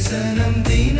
தரிசனம் தின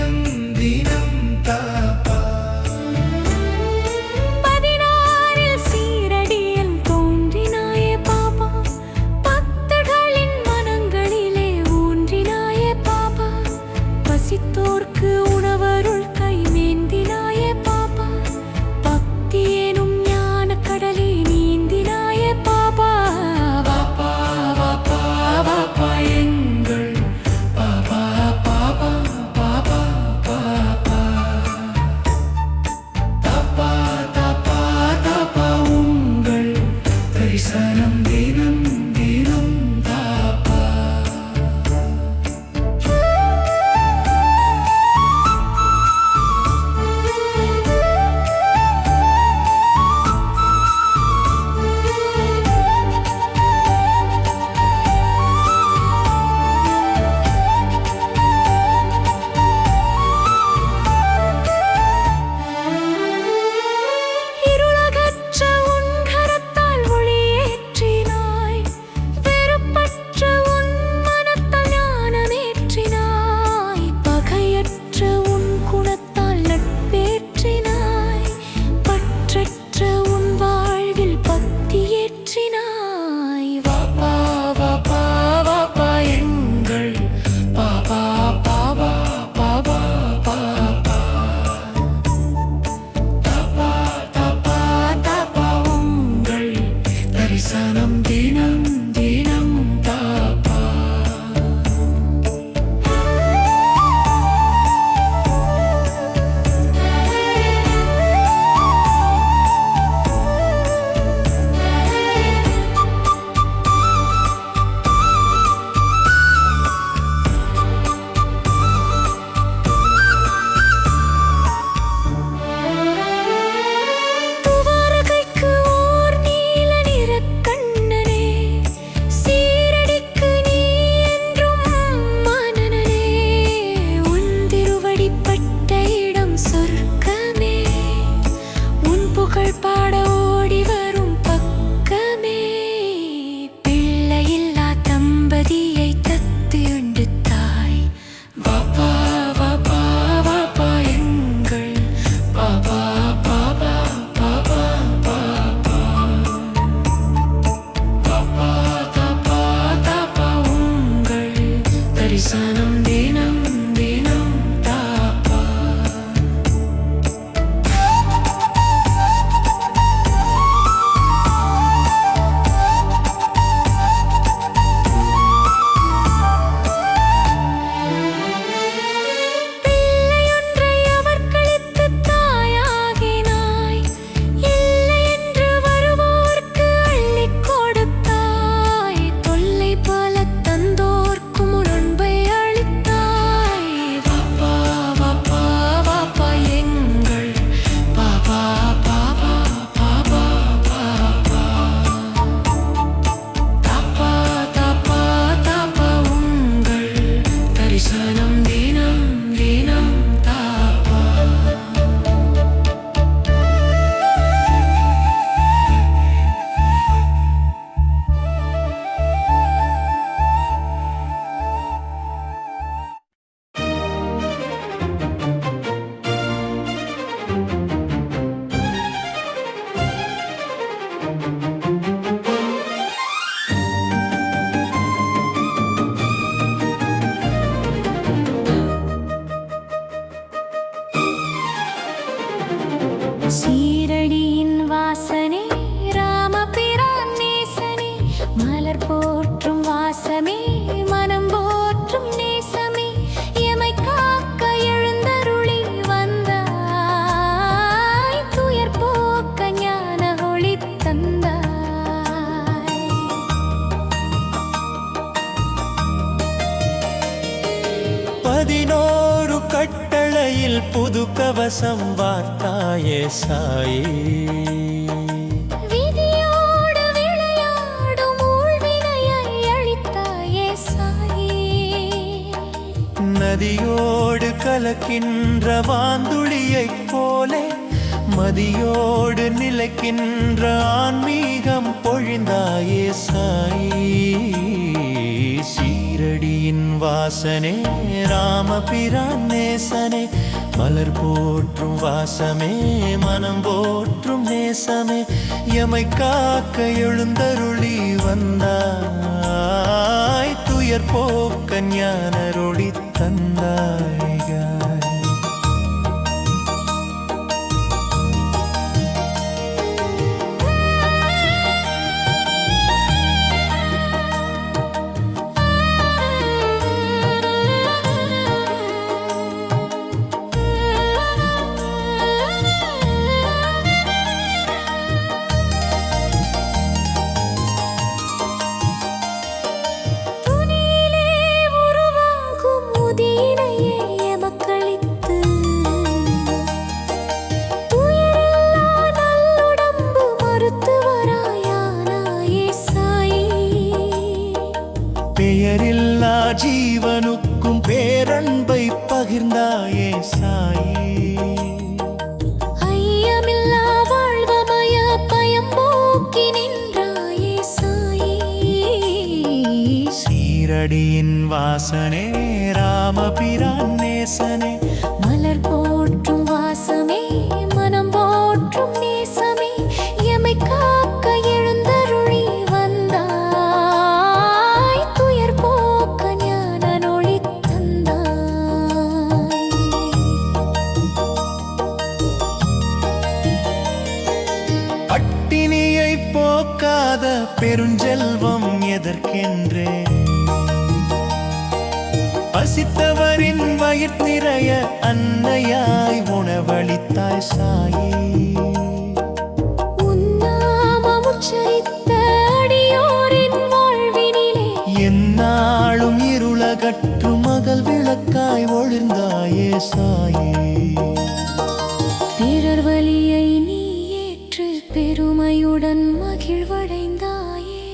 see பரவசம் வார்த்தாயே சாயே நதியோடு கலக்கின்ற வாந்துளியைப் போலே மதியோடு நிலைக்கின்ற ஆன்மீகம் பொழிந்தாயே சாயி சீரடியின் வாசனே ராமபிரான் நேசனே மலர் போற்றும் வாசமே மனம் போற்றும் நேசமே எமை காக்க எழுந்தருளி வந்தாய். துயர் போக்க ஞானருளி தந்தாய்காய் சீரடியின் வாசனே ராமபிரான் நேசனே. மலர் போற்றும் வாசமே மனம் போற்றும் நேசமே எமை காக்க எழுந்தருளி வந்தாய். துயர் போக்க ஞான நொழி தந்தாய். பட்டினியை போக்காத பெருஞ்செல்வம் எதற்கென்றே? பசித்தவரின் வயிற் நிறைய அன்னையாய் உணவளித்தாய் சாயி. எந்நாளும் இருளகற்று மகள் விளக்காய் ஒளிர்ந்தாயே சாயி. பிறர் வலியை நீ ஏற்று பெருமையுடன் மகிழ்வடைந்தாயே.